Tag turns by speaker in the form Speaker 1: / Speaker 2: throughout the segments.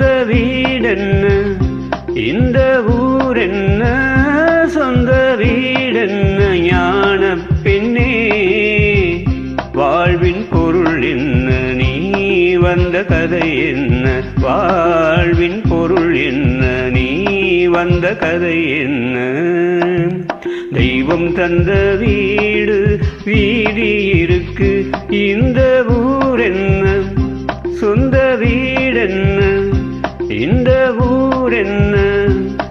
Speaker 1: சொந்த வீடென்ன? இந்த ஊர் என்ன சொந்த வீடென்ன? ஞான பெண்ணே வாழ்வின் பொருள் என்ன? நீ வந்த கதை என்ன? வாழ்வின் பொருள் என்ன? நீ வந்த கதை என்ன? தெய்வம் தந்த வீடு வீதி இருக்கு. இந்த ஊர் என்ன சொந்த இந்த ஊர் என்ன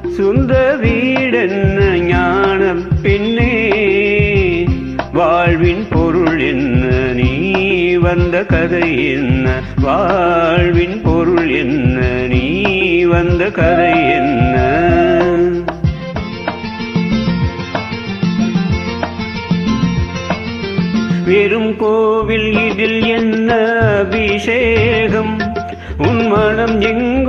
Speaker 1: சொந்த வீடென்ன ஞான பெண்ணே வாழ்வின் பொருள் என்ன நீ வந்த கதை என்ன? வாழ்வின் பொருள் என்ன நீ வந்த கதை என்ன? வெறும் கோவில் இதில் என்ன அபிஷேகம்? உன் மனம் எங்கும்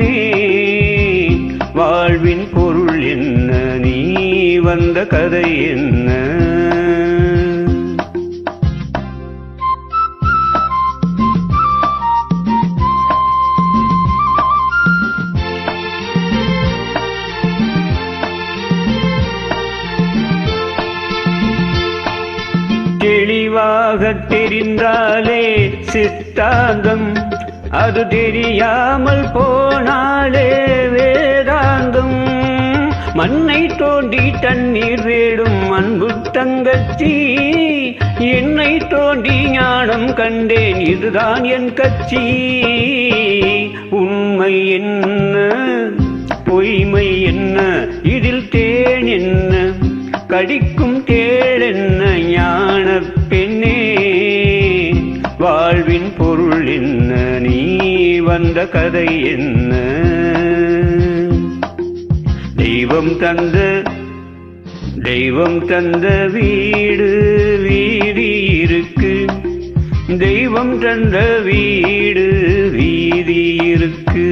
Speaker 1: வந்த கதை என்ன? தெளிவாக தெரிந்தாலே சித்தாந்தம். அது தெரியாமல் போனாலே வேதாந்தம் மண்ணை தோண்டி தண்ணீர் வேடும் அன்பு தங்கச்சி. என்னை தோண்டி ஞானம் கண்டேன் இதுதான் என் கட்சி. உண்மை என்ன? பொய்மை என்ன? இதில் தேன் என்ன? கடிக்கும் தேள் என்ன? ஞான பெண்ணே. வாழ்வின் பொருள் என்ன? நீ வந்த கதை என்ன? தெய்வம் தந்த தெய்வம் தந்த வீடு வீதி இருக்கு. தெய்வம் தந்த வீடு வீதி இருக்கு.